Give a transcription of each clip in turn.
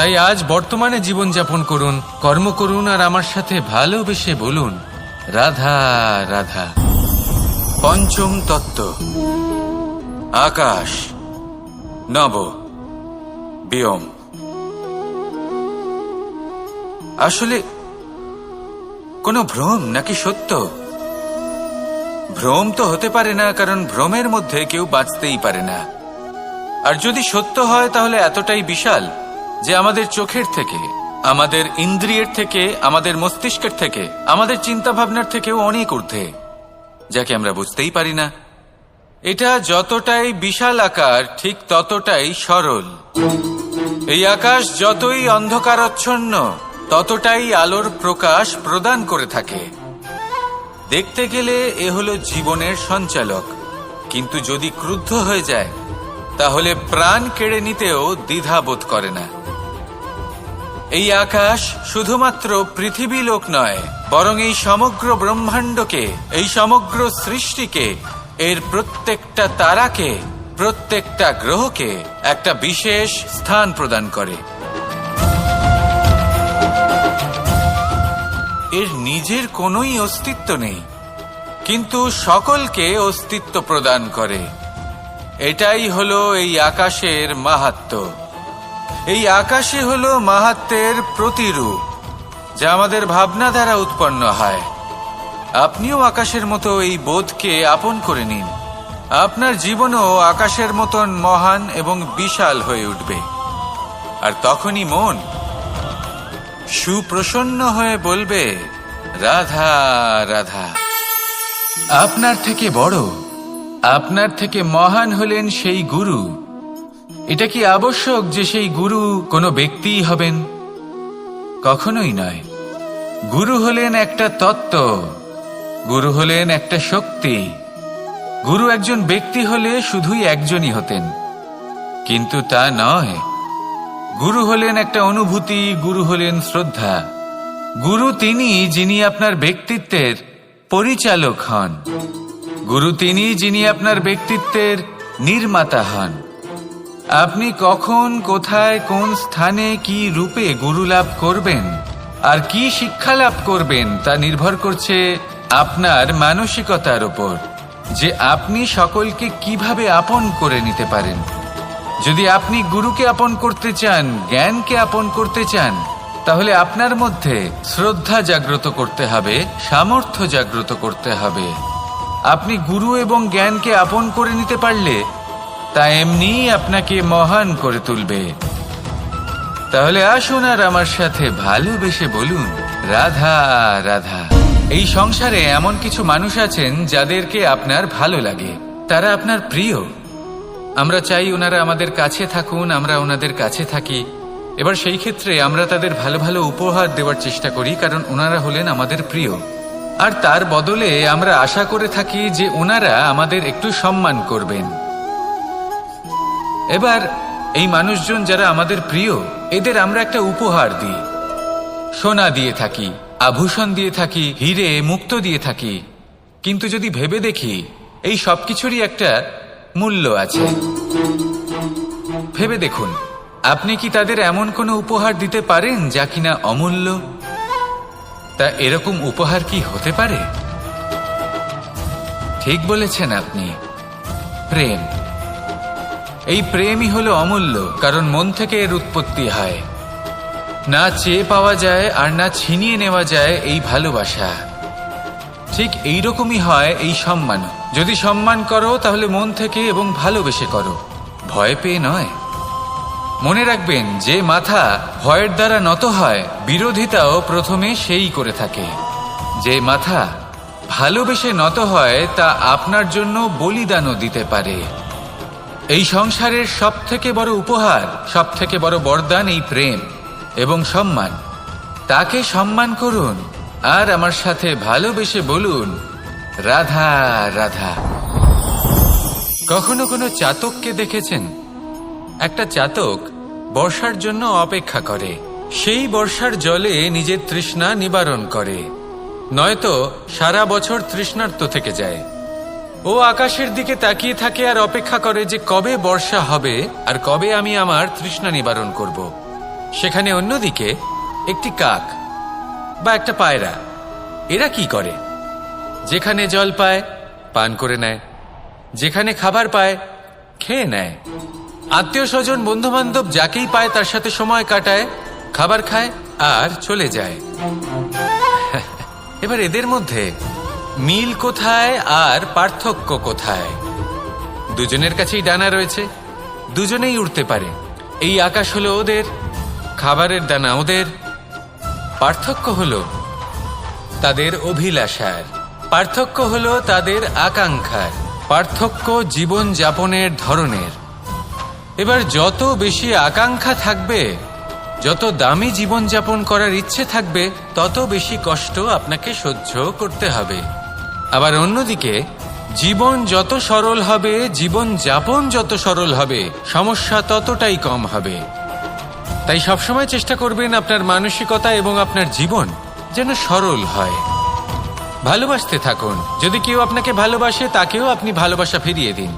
তাই আজ বর্তমানে জীবনযাপন করুন, কর্ম করুন আর আমার সাথে ভালোবেসে বলুন, রাধা রাধা। পঞ্চম তত্ত্ব। আকাশ। নব। বিয়ম। আসলে কোনো ভ্রম নাকি সত্য? ভ্রম তো হতে পারে না, কারণ ভ্রমের মধ্যে কেউ বাঁচতেই পারে না। আর যদি সত্য হয়, তাহলে এতটাই বিশাল। যে আমাদের চোখের থেকে, আমাদের ইন্দ্রিয়ের থেকে, আমাদের মস্তিষ্কের থেকে, আমাদের চিন্তা ভাবনার থেকেও অনেক ঊর্ধ্বে, যাকে আমরা বুঝতেই পারি না। এটা যতটাই বিশাল আকার, ঠিক ততটাই সরল। এই আকাশ যতই অন্ধকারচ্ছন্ন, ততটাই আলোর প্রকাশ প্রদান করে থাকে। দেখতে গেলে এ হলো জীবনের সঞ্চালক। কিন্তু যদি ক্রুদ্ধ হয়ে যায়, তাহলে প্রাণ কেড়ে নিতেও দ্বিধা বোধ করে না। এই আকাশ শুধুমাত্র পৃথিবী লোক নয়, বরং এই সমগ্র ব্রহ্মাণ্ডকে, এই সমগ্র সৃষ্টিকে, এর প্রত্যেকটা তারাকে, প্রত্যেকটা গ্রহকে একটা বিশেষ স্থান প্রদান করে। এর নিজের কোনোই অস্তিত্ব নেই, কিন্তু সকলকে অস্তিত্ব প্রদান করে। এটাই হলো এই আকাশের মাহাত্ম্য এই আকাশে হল মাহাত্মের প্রতিরূপ, যা আমাদের ভাবনা দ্বারা উৎপন্ন হয়। আপনিও আকাশের মতো এই বোধকে আপন করে নিন। আপনার জীবনও আকাশের মতন মহান এবং বিশাল হয়ে উঠবে। আর তখনই মন সুপ্রসন্ন হয়ে বলবে, রাধা রাধা, আপনার থেকে বড়, আপনার থেকে মহান হলেন সেই গুরু। এটা কি আবশ্যক যে সেই গুরু কোনো ব্যক্তিই হবেন? কখনোই নয়। গুরু হলেন একটা তত্ত্ব, গুরু হলেন একটা শক্তি। গুরু একজন ব্যক্তি হলে শুধুই একজনই হতেন। কিন্তু তা নয়। গুরু হলেন একটা অনুভূতি, গুরু হলেন শ্রদ্ধা। গুরু তিনি যিনি আপনার ব্যক্তিত্বের পরিচালক হন। গুরু তিনি যিনি আপনার ব্যক্তিত্বের নির্মাতা হন। আপনি কখন, কোথায়, কোন স্থানে কি রূপে গুরু লাভ করবেন? আর কি শিক্ষা লাভ করবেন তা নির্ভর করছে আপনার মানসিকতার উপর, যে আপনি সকলকে কীভাবে আপন করে নিতে পারেন। যদি আপনি গুরুকে আপন করতে চান, জ্ঞানকে আপন করতে চান, তাহলে আপনার মধ্যে শ্রদ্ধা জাগ্রত করতে হবে, সামর্থ্য জাগ্রত করতে হবে। আপনি গুরু এবং জ্ঞানকে আপন করে নিতে পারলে তা এমনি আপনাকে মহান করে তুলবে। তাহলে আসুন আর আমার সাথে ভালোবেসে বলুন, রাধা রাধা। এই সংসারে এমন কিছু মানুষ আছেন যাদেরকে আপনার ভালো লাগে। তারা আপনার প্রিয়। আমরা চাই ওনারা আমাদের কাছে থাকুন, আমরা ওনাদের কাছে থাকি। এবার সেই ক্ষেত্রে আমরা তাদের ভালো ভালো উপহার দেওয়ার চেষ্টা করি, কারণ ওনারা হলেন আমাদের প্রিয়। আর তার বদলে আমরা আশা করে থাকি যে ওনারা আমাদের একটু সম্মান করবেন। এবার, এই মানুষজন যারা আমাদের প্রিয়, এদের আমরা একটা উপহার দিই। সোনা দিয়ে থাকি, আভূষণ দিয়ে থাকি, হিরে, মুক্ত দিয়ে থাকি। কিন্তু যদি ভেবে দেখি, এই সবকিছুরই একটা মূল্য আছে। ভেবে দেখুন, আপনি কি তাদের এমন কোনো উপহার দিতে পারেন যা কিনা অমূল্য? তা এরকম উপহার কি হতে পারে? ঠিক বলেছেন আপনি। প্রেম। এই প্রেমই হলো অমূল্য, কারণ মন থেকে এর উৎপত্তি হয়। না চেয়ে পাওয়া যায় আর না ছিনিয়ে নেওয়া যায় এই ভালোবাসা। ঠিক এইরকমই হয় এই সম্মান। যদি সম্মান করো, তাহলে মন থেকে এবং ভালোবেসে করো। ভয় পেয়ে নয়। মনে রাখবেন, যে মাথা ভয়ের দ্বারা নত হয়, বিরোধিতাও প্রথমে সেই করে থাকে। যে মাথা ভালোবেসে নত হয়, তা আপনার জন্য বলিদানও দিতে পারে। এই সংসারের সব থেকে বড় উপহার সব থেকে বড় বরদান এই প্রেম এবং সম্মান। তাকে সম্মান করুন আর আমার সাথে ভালোবেসে বলুন, রাধা রাধা। কখনো কোনো চাতককে দেখেছেন? একটা চাতক বর্ষার জন্য অপেক্ষা করে। সেই বর্ষার জলে নিজের তৃষ্ণা নিবারণ করে। নয়তো সারা বছর তৃষ্ণার্ত থেকে যায়। ও আকাশের দিকে তাকিয়ে থাকে আর অপেক্ষা করে যে কবে বর্ষা হবে আর কবে আমি আমার তৃষ্ণা নিবারণ করব। সেখানে অন্যদিকে একটি কাক বা একটা পায়রা, এরা কি করে? যেখানে জল পায়, পান করে নেয়। যেখানে খাবার পায়, খেয়ে নেয়। আত্মীয় স্বজন বন্ধু বান্ধব যাকেই পায় তার সাথে সময় কাটায়, খাবার খায় আর চলে যায়। এবার এদের মধ্যে মিল কোথায় আর পার্থক্য কোথায়? দুজনের কাছেই ডানা রয়েছে, দুজনেই উঠতে পারে। এই আকাশ হলো ওদের, খাবারের দানা ওদের। পার্থক্য হলো তাদের অভিলাষার। পার্থক্য হলো তাদের আকাঙ্ক্ষার। পার্থক্য জীবন যাপনের ধরনের। এবার যত বেশি আকাঙ্ক্ষা থাকবে, যত দামি জীবনযাপন করার ইচ্ছে থাকবে, তত বেশি কষ্ট আপনাকে সহ্য করতে হবে। আবার অন্যদিকে, জীবন যত সরল হবে, জীবন যাপন যত সরল হবে, সমস্যা ততটাই কম হবে। তাই সবসময় চেষ্টা করবেন আপনার মানসিকতা এবং আপনার জীবন যেন সরল হয়। ভালোবাসতে থাকুন। যদি কেউ আপনাকে ভালোবাসে, তাকেও আপনি ভালোবাসা ফিরিয়ে দিন।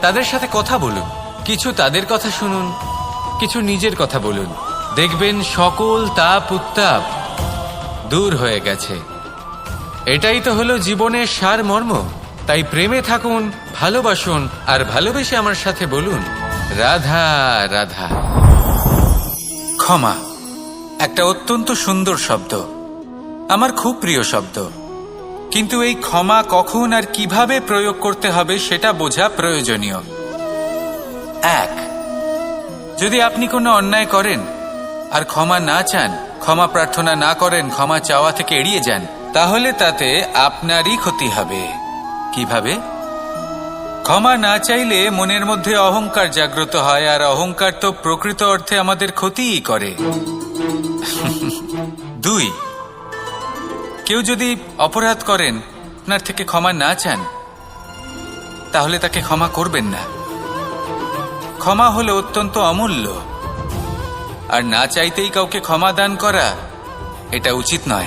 তাদের সাথে কথা বলুন। কিছু তাদের কথা শুনুন, কিছু নিজের কথা বলুন। দেখবেন সকল তাপ উত্তাপ দূর হয়ে গেছে। এটাই তো হলো জীবনের সার মর্ম তাই প্রেমে থাকুন, ভালোবাসুন, আর ভালোবেসে আমার সাথে বলুন, রাধা রাধা। ক্ষমা, একটা অত্যন্ত সুন্দর শব্দ। আমার খুব প্রিয় শব্দ। কিন্তু এই ক্ষমা কখন আর কীভাবে প্রয়োগ করতে হবে সেটা বোঝা প্রয়োজনীয়। এক, যদি আপনি কোনো অন্যায় করেন, আর ক্ষমা না চান, ক্ষমা প্রার্থনা না করেন, ক্ষমা চাওয়া থেকে এড়িয়ে যান তাহলে তাতে আপনারই ক্ষতি হবে। কীভাবে? ক্ষমা না চাইলে মনের মধ্যে অহংকার জাগ্রত হয়, আর অহংকার তো প্রকৃত অর্থে আমাদের ক্ষতিই করে। দুই, কেউ যদি অপরাধ করেন, আপনার থেকে ক্ষমা না চান, তাহলে তাকে ক্ষমা করবেন না। ক্ষমা হলো অত্যন্ত অমূল্য। আর না চাইতেই কাউকে ক্ষমা দান করা, এটা উচিত নয়।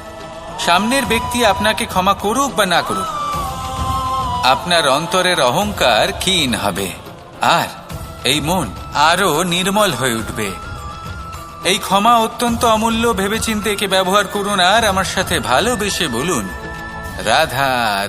সামনের ব্যক্তি আপনাকে ক্ষমা করুক বা না করুক, আপনার অন্তরের অহংকার ক্ষীণ হবে। আর এই মন আরও নির্মল হয়ে উঠবে। এই ক্ষমা অত্যন্ত অমূল্য, ভেবেচিন্তে একে ব্যবহার করুন আর আমার সাথে ভালোবেসে বলুন, রাধা